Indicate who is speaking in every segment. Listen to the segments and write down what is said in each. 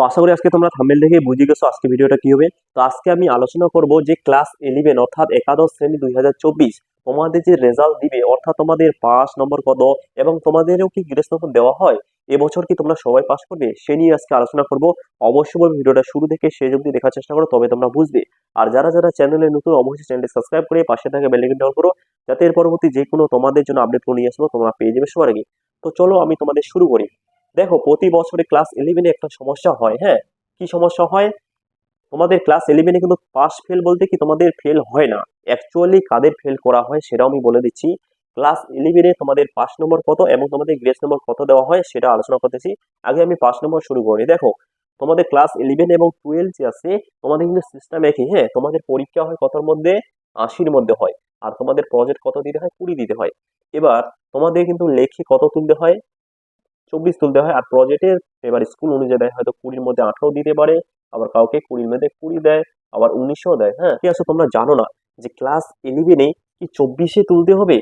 Speaker 1: তো আশা করি আজকে তোমরা থামেল দেখে বুঝে গেছো আজকে ভিডিওটা কি হবে। তো আজকে আমি আলোচনা করব যে ক্লাস ইলেভেন অর্থাৎ একাদশ শ্রেণি দুই হাজার চব্বিশ তোমাদের যে রেজাল্ট দিবে, অর্থাৎ তোমাদের পাস নম্বর কত এবং তোমাদেরও কি গ্রেস নম্বর দেওয়া হয়, এবছর কি তোমরা সবাই পাস করবে, সে নিয়ে আজকে আলোচনা করব। অবশ্যই ভিডিওটা শুরু থেকে শেষ অবধি দেখার চেষ্টা করো, তবে তোমরা বুঝবে। আর যারা যারা চ্যানেলে নতুন, অবশ্যই চ্যানেলটি সাবস্ক্রাইব করে পাশে থাকা বেলাইকনটি অন করো, যাতে এর পরবর্তী যে কোনো তোমাদের জন্য আপডেট নিয়ে আসব, তোমরা পেয়ে যাবে সবার আগে। তো চলো আমি তোমাদের শুরু করি। দেখো, প্রতি বছরে ক্লাস ইলেভেনে একটা সমস্যা হয় হ্যাঁ? কি সমস্যা হয়? তোমাদের ক্লাস ইলেভেনে কিন্তু পাস ফেল বলতে কি তোমাদের ফেল হয় না। অ্যাকচুয়ালি কাদের ফেল করা হয় সেটাও আমি বলে দিচ্ছি। ক্লাস ইলেভেনে তোমাদের পাস নম্বর কত এবং তোমাদের গ্রেস নম্বর কত দেওয়া হয় সেটা আলোচনা করতেছি। আগে আমি পাস নম্বর শুরু করি। দেখো, তোমাদের ক্লাস ইলেভেন এবং টুয়েলভ যে আছে, তোমাদের কিন্তু সিস্টেম একই হ্যাঁ? তোমাদের পরীক্ষা হয় কতর মধ্যে? আশির মধ্যে হয়। আর তোমাদের প্রজেক্ট কত দিতে হয়? কুড়ি দিতে হয়। এবার তোমাদের কিন্তু লেখে কত তুলতে হয়? চব্বিশ তুলতে হয় আর প্রজেক্টের এবার স্কুল অনুযায়ী দেয়, হয়তো কুড়ির মধ্যে আঠারো দিতে পারে, আবার কাউকে কুড়ির মধ্যে কুড়ি দেয়, আবার উনিশও দেয় হ্যাঁ? কি আছে, তোমরা জানো না যে ক্লাস ইলেভেনে কি চব্বিশে তুলতে হবে?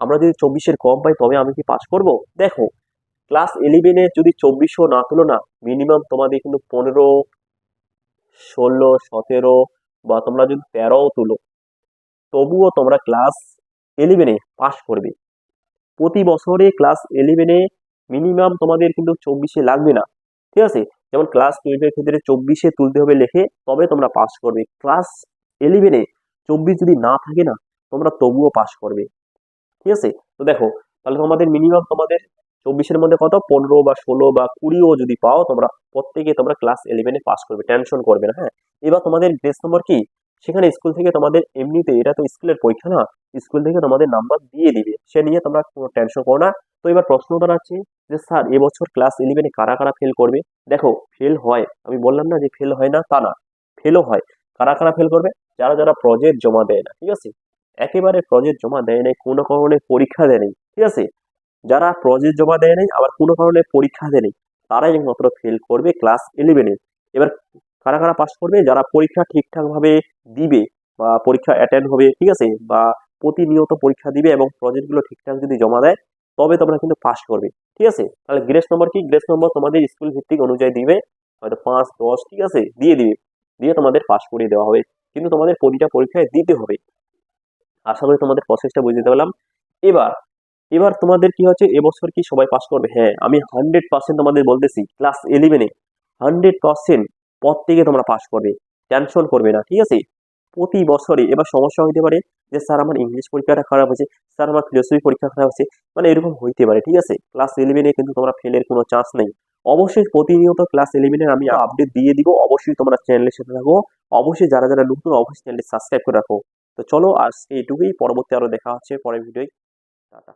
Speaker 1: আমরা যদি চব্বিশের কম পাই, তবে আমি কি পাস করব? দেখো ক্লাস ইলেভেনে যদি চব্বিশও না তুলো না মিনিমাম তোমাদের কিন্তু পনেরো, ষোলো, সতেরো বা তোমরা যদি তেরোও তুলো, তবুও তোমরা ক্লাস ইলেভেনে পাস করবে। প্রতি বছরে ক্লাস ইলেভেনে মিনিমাম তোমাদের কিন্তু চব্বিশে লাগবে না, ঠিক আছে? যেমন ক্লাস টুয়েলভের ক্ষেত্রে চব্বিশে তুলতে হবে লেখে তবে তোমরা পাস করবে। ক্লাস ইলেভেনে চব্বিশ যদি না থাকে না, তোমরা তবুও পাস করবে, ঠিক আছে? তো দেখো, তাহলে তোমাদের মিনিমাম তোমাদের চব্বিশের মধ্যে কত? পনেরো বা ষোলো বা কুড়িও যদি পাও, তোমরা প্রত্যেকে তোমরা ক্লাস ইলেভেনে পাস করবে টেনশন করবে না হ্যাঁ? এবার তোমাদের গ্রেস নম্বর কি? সেখানে স্কুল থেকে তোমাদের এমনিতে, এটা তো স্কুলের পরীক্ষা না স্কুল থেকে তোমাদের নাম্বার দিয়ে দিবে। সে নিয়ে তোমরা কোনো টেনশন করো না। তো এবার প্রশ্ন দাঁড়াচ্ছে যে স্যার এবছর ক্লাস ইলেভেনে কারা কারা ফেল করবে? দেখো ফেল হয়, আমি বললাম না যে ফেল হয় না, তা না ফেলও হয়। কারা কারা ফেল করবে? যারা যারা প্রজেক্ট জমা দেয় না, ঠিক আছে? একেবারে প্রজেক্ট জমা দেয় নাই, কোনো কারণে পরীক্ষা দেয় নাই, ঠিক আছে? যারা প্রজেক্ট জমা দেয় নাই, আবার কোনো কারণে পরীক্ষা দেয় নাই, তারাই একমাত্র ফেল করবে ক্লাস ইলেভেনে এবার কারা কারা পাস করবে? যারা পরীক্ষা ঠিকঠাকভাবে দিবে বা পরীক্ষা অ্যাটেন্ড হবে, ঠিক আছে? বা প্রতিনিয়ত পরীক্ষা দিবে এবং প্রজেক্টগুলো ঠিকঠাক যদি জমা দেয়, তবে তোমরা কিন্তু পাস করবে। ঠিক আছে? তাহলে গ্রেস নম্বর কি? গ্রেস নম্বর তোমাদের স্কুল ভিত্তিক অনুযায়ী দিবে। হয়তো পাঁচ, দশ, ঠিক আছে? দিয়ে দিবে। দিয়ে তোমাদের পাশ করিয়ে দেওয়া হবে। কিন্তু তোমাদের প্রতিটা পরীক্ষায় দিতে হবে। আশা করি তোমাদের প্রসেসটা বুঝতে পারলাম। এবার এবার তোমাদের কি হচ্ছে? এবছর কি সবাই পাস করবে? হ্যাঁ আমি হান্ড্রেড পার্সেন্ট তোমাদের বলতেছি ক্লাস ইলেভেনে হান্ড্রেড পার্সেন্ট পর থেকে তোমরা পাস করবে। টেনশন করবে না, ঠিক আছে? প্রতি বছরে এবার সমস্যা হইতে পারে যে, স্যার, আমার ইংলিশ পরীক্ষাটা খারাপ হয়েছে। স্যার, আমার ফিলোসফি পরীক্ষা খারাপ হয়েছে। মানে এরকম হইতে পারে, ঠিক আছে? ক্লাস ইলেভেনে কিন্তু তোমরা ফেলের কোনো চান্স নেই। অবশ্যই প্রতিনিয়ত ক্লাস ইলেভেনের আমি আপডেট দিয়ে দিব। অবশ্যই তোমরা চ্যানেলের সাথে থাকো। অবশ্যই যারা যারা নতুন, অবশ্যই চ্যানেলটি সাবস্ক্রাইব করে রাখো। তো চলো আজকে এইটুকুই পরবর্তী আরও দেখা হচ্ছে। পরের ভিডিওয় টাটা।